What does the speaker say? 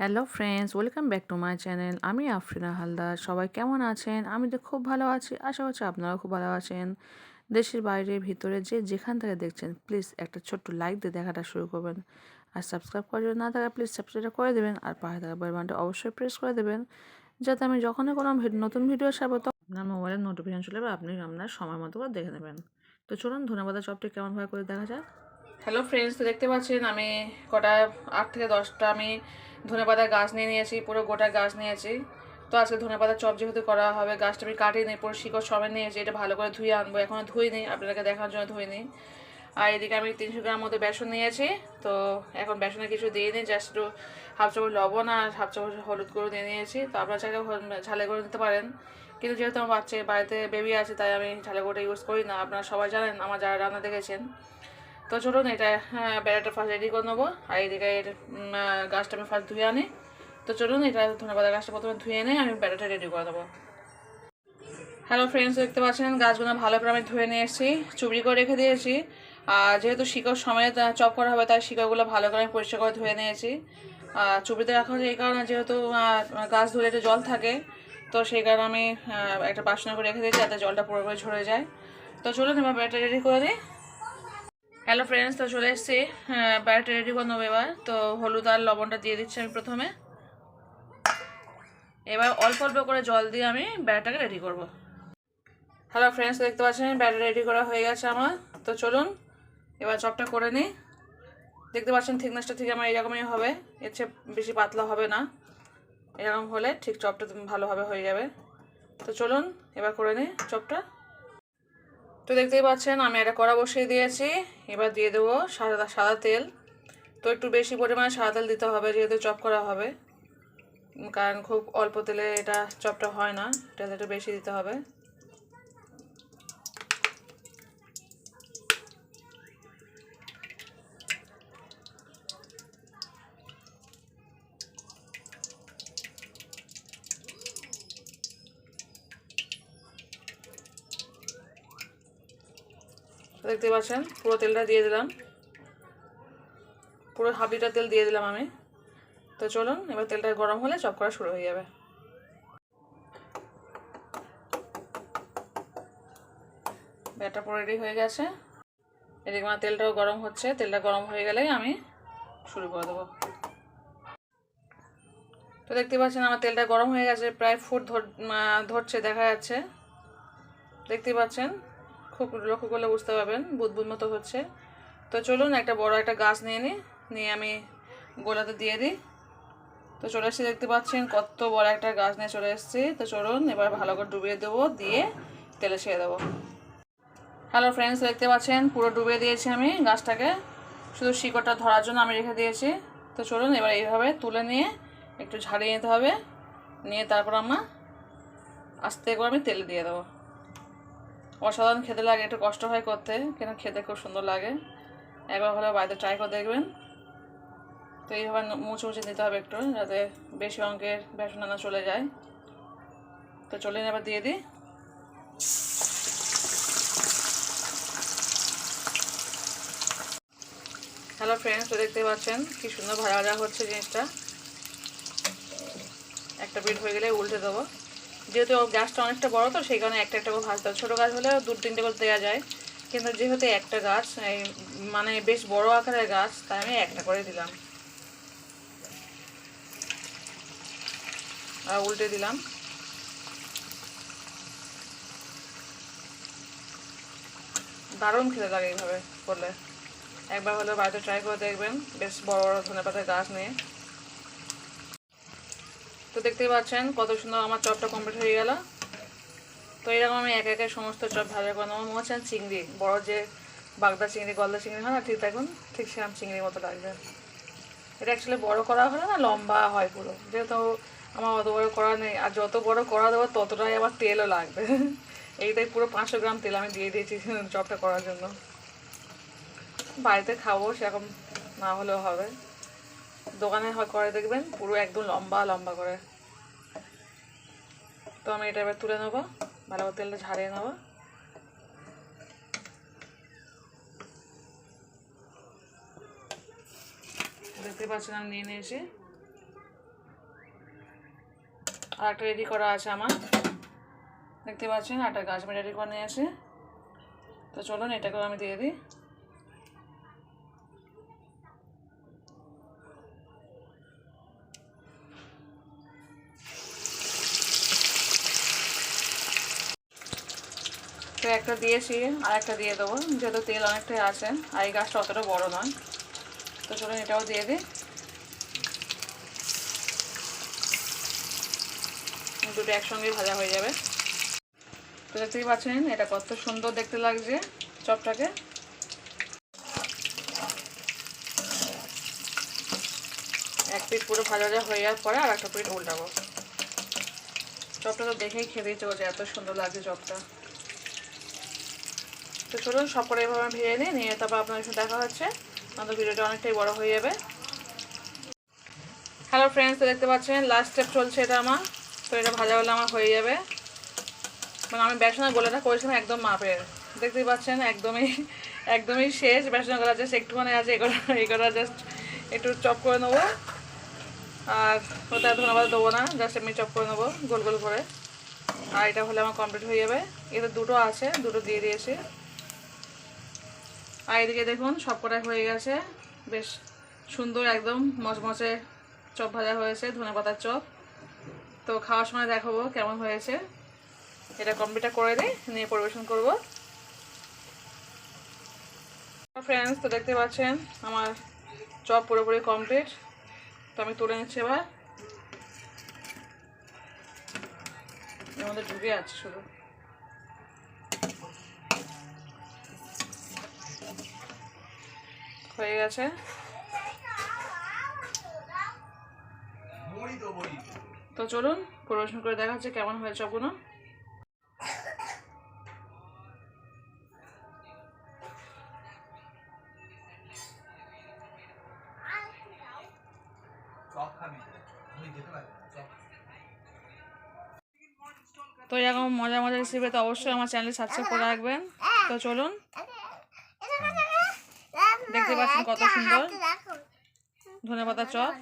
Hello friends welcome back to my channel আমি আফরিনা হালদার। সবাই কেমন আছেন? আমি তো খুব ভালো আছি। আশা করছি আপনারাও খুব ভালো আছেন। দেশের বাইরে, ভিতরে যে যেখান থেকে দেখছেন প্লিজ একটা ছোট্ট লাইক দিয়ে দেখাটা শুরু করবেন। আর সাবস্ক্রাইব করা যদি না থাকে প্লিজ সাবস্ক্রাইব করে দেবেন। আর পাশে থাকা বাটনটা অবশ্যই প্রেস করে দেবেন। যাতে আমি যখনই কোনো নতুন ভিডিও তখন আপনার মোবাইলের নোটিফিকেশন চলে আপনি আপনার সময় মতো করে দেখে নেবেন। তো চলুন, ধন্যবাদ। চপটি কেমনভাবে করে দেখা যাক। হ্যালো ফ্রেন্ডস তো দেখতে পাচ্ছেন, আমি কটা আট থেকে দশটা আমি ধনেপাতার গাছ নিয়ে নিয়েছি, পুরো গোটা গাছ নিয়েছি। তো আজকে ধনে ধনেপাতার চপ যেহেতু করা হবে, গাছটা আমি কাটিয়ে নিই পুরো শিকড় সমেত নিয়েছি, এটা ভালো করে ধুয়ে আনব। এখনও ধুই নিই আপনাদেরকে দেখানোর জন্য ধুই নিই আর এদিকে আমি তিনশো গ্রাম মতো বেসন নিয়েছি, তো এখন বেসনে কিছু দিয়ে নিই জাস্ট একটু হাফ চামচ লবণ আর হাফ চামচ হলুদ করে দিয়ে নিয়েছি। তো আপনারা চাইলে ঝালে করে দিতে পারেন। কিন্তু যেহেতু আমার বাচ্চা, বাড়িতে বেবি আছে, তাই আমি ঝালে করে ইউজ করি না। আপনারা সবাই জানেন, আমার যারা রান্না দেখেছেন তো চলুন এটা বেড়াটা ফার্স্ট রেডি করে নেব। আর এদিকে গাছটা আমি ফার্স্ট ধুয়ে আনি। তো চলুন এটা ধন্যবাদ গাছটা প্রথমে ধুয়ে এনে আমি বেড়াটা রেডি করে দেবো হ্যালো ফ্রেন্ডস দেখতে পাচ্ছেন গাছগুলো ভালো করে আমি ধুয়ে নিয়ে এসেছি চুবড়ি করে রেখে দিয়েছি। আর যেহেতু শিকড় আহ, চপ করা হবে তাই শিকড়গুলো ভালো করে আমি পরিষ্কার করে ধুয়ে নিয়েছি। আর চুবড়িতে রাখা হচ্ছে এই কারণে যেহেতু গাছ ধুলে একটু জল থাকে তো সেই কারণে আমি একটা বাসনে করে রেখে দিয়েছি যাতে জলটা পুরোপুরি ঝরে যায়। তো চলুন এবার ব্যাটাটা রেডি করে দিই হ্যালো ফ্রেন্ডস তো চলে এসেছি ব্যাটাটা রেডি করে নেব এবার। তো হলুদ আর লবণটা দিয়ে দিচ্ছি আমি প্রথমে। এবার অল্প অল্প করে জল দিয়ে আমি ব্যাটাটাকে রেডি করব। হ্যালো ফ্রেন্ডস দেখতে পাচ্ছেন ব্যাটার রেডি করা হয়ে গেছে আমার। তো চলুন, এবার চপটা করে নিই। দেখতে পাচ্ছেন থিকনেসটা ঠিক আমার এরকমই হবে। এর চেয়ে বেশি পাতলা হবে না। এরকম হলে ঠিক চপটা ভালোভাবে হয়ে যাবে। তো চলুন, এবার করে নিই চপটা। তো দেখতেই পাচ্ছেন, আমি একটা কড়া বসিয়ে দিয়েছি। এবার দিয়ে দেবো সাদা সাদা তেল। তো একটু বেশি পরিমাণে সাদা তেল দিতে হবে, যেহেতু চপ করা হবে। কারণ খুব অল্প তেলে এটা চপটা হয় না তেল একটু বেশি দিতে হবে। দেখতে পাচ্ছেন, পুরো তেলটা দিয়ে দিলাম। পুরো হাফ লিটার তেল দিয়ে দিলাম আমি। তো চলুন, এবার তেলটা গরম হলে চপ করা শুরু হয়ে যাবে। ব্যাটা পুরো রেডি হয়ে গেছে। এদিকে আমার তেলটাও গরম হচ্ছে। তেলটা গরম হয়ে গেলেই আমি শুরু করে দেবো। তো দেখতে পাচ্ছেন, আমার তেলটা গরম হয়ে গেছে, প্রায় ফুট ধরছে, দেখা যাচ্ছে। দেখতে পাচ্ছেন খুব লক্ষ্য করলে বুঝতে পারবেন, বুদবুদ মতো হচ্ছে। তো চলুন একটা বড় একটা গাছ নিয়ে নিই নিয়ে আমি গোলাতে দিয়ে দিই। তো চলে এসেছি, দেখতে পাচ্ছেন কত বড় একটা গাছ নিয়ে চলে এসেছি। তো চলুন, এবার ভালো করে ডুবিয়ে দেবো, দিয়ে তেলে ছেড়ে দেবো। হ্যালো ফ্রেন্ডস দেখতে পাচ্ছেন, পুরো ডুবিয়ে দিয়েছি আমি গাছটাকে। শুধু শিকড়টা ধরার জন্য আমি রেখে দিয়েছি। তো চলুন, এবার এইভাবে তুলে নিয়ে একটু ঝাড়িয়ে নিতে হবে। নিয়ে তারপর আমার আস্তে করে আমি তেলে দিয়ে দেবো। অসাধারণ খেতে লাগে, একটু কষ্ট হয় করতে, কিন্তু খেতে খুব সুন্দর লাগে। একবার হলে বাড়িতে ট্রাই করে দেখবেন। তো এইভাবে মুছে মুছে দিতে হবে একটু, যাতে বেশি অঙ্কের বেসন আনা চলে যায়। তো চলে এবার দিয়ে দিই। হ্যালো ফ্রেন্ডস তো দেখতে পাচ্ছেন, কি সুন্দর ভাজা ভাজা হচ্ছে জিনিসটা। একটা বিট হয়ে গেলে উল্টে দেবো। যেহেতু গ্যাসটা অনেকটা বড় তো, সেই কারণে একটা একটা করে ভাজতে হবে ছোটো গাছ হলে দু তিনটে করে দেওয়া যায়। কিন্তু যেহেতু একটা গাছ মানে বেশ বড় আকারের গাছ, তাই আমি একটা করে দিলাম। আর উল্টে দিলাম। দারুণ খেতে লাগে এইভাবে করলে। একবার হলে বাড়িতে ট্রাই করে দেখবেন, বেশ বড় বড় ধনে পাতার গাছ নিয়ে। তো দেখতেই পাচ্ছেন কত সুন্দর আমার চপটা কমপ্লিট হয়ে গেল। তো এরকম আমি এক একে সমস্ত চপ ভাজা করে নেব। মনে হচ্ছে চিংড়ি, বড় যে বাগদা চিংড়ি, গলদা চিংড়ি হয় না, ঠিক দেখুন, ঠিক সেরকম চিংড়ির মতো লাগবে। এটা অ্যাকচুয়ালি বড় করা হলে না লম্বা হয় পুরো। যেহেতু আমার অত বড় করা নেই, আর যত বড় করা দেবো ততটাই আমার তেলও লাগবে। এইটাই পুরো পাঁচশো গ্রাম তেল আমি দিয়ে দিয়েছি চপটা করার জন্য। বাড়িতে খাব সেরকম না হলেও হবে। দোকানে হয় করে দেখবেন, পুরো একদম লম্বা লম্বা করে। তো আমি এটা এবার তুলে নেব, ভালো করে তেলটা ঝাড়িয়ে নেব। দেখতে পাচ্ছেন আমি নিয়ে নিয়েছি। আর একটা রেডি করা আছে আমার। দেখতে পাচ্ছেন একটা গাছ আমি রেডি করে নিয়ে আসি তো চলুন, এটাকেও আমি দিয়ে দিই। তো একটা দিয়েছি আর একটা দিয়ে দেবো, যেহেতু তেল অনেকটাই আছে, আর এই গাছটা অতটা বড় নয়। তো চলুন এটাও দিয়ে দিই। দুটো একসঙ্গে ভাজা হয়ে যাবে। তো দেখতেই পাচ্ছেন, এটা কত সুন্দর দেখতে লাগছে চপটাকে। এক পিট পুরো ভাজা ভাজা হয়ে যাওয়ার পরে আর একটা পিঠ উল্টাবো। চপটা তো দেখেই খেতেই চলছে, এত সুন্দর লাগছে চপটা। তো চলুন সব করে এভাবে আমি ভেজে নিই, নিয়ে তারপর আপনাদের সাথে দেখা হচ্ছে। আমাদের ভিডিওটা অনেকটাই বড় হয়ে যাবে। হ্যালো ফ্রেন্ডস দেখতে পাচ্ছেন লাস্ট স্টেপ চলছে এটা আমার। তো এটা ভাজা হলে আমার হয়ে যাবে। মানে আমি বেসনের গোলাটা করেছিলাম একদম মাপের। দেখতেই পাচ্ছেন, একদমই একদমই শেষ। বেসনের গোলা জাস্ট একটুখানি আছে, এগুলো এগুলো জাস্ট একটু চপ করে নেব। আর ওটা ধন্যবাদ দেবো না জাস্ট এমনি চপ করে নেব, গোল গোল করে। আর এটা হলে আমার কমপ্লিট হয়ে যাবে। এটা দুটো আছে, দুটো দিয়ে দিয়েছি। আর এদিকে দেখুন, সব হয়ে গেছে। বেশ সুন্দর একদম মচমচে চপ ভাজা হয়েছে, ধনে পাতার চপ। তো খাওয়ার সময় দেখাবো কেমন হয়েছে। এটা কমপ্লিটটা করে দিই, নিয়ে পরিবেশন করব। ফ্রেন্ডস তো দেখতে পাচ্ছেন, আমার চপ পুরোপুরি কমপ্লিট তো আমি তুলে নিচ্ছি এবার। মধ্যে ঢুকে আছে শুধু। হয়ে গেছে। তো চলুন, পরিবেশন করে দেখা হচ্ছে কেমন হয়েছে সবগুলো তো এরকম মজা মজা রেসিপি তো অবশ্যই আমার চ্যানেলে সাবস্ক্রাইব করে রাখবেন। তো চলুন। দেখতে পাচ্ছেন কত সুন্দর। ধনে পাতা চপ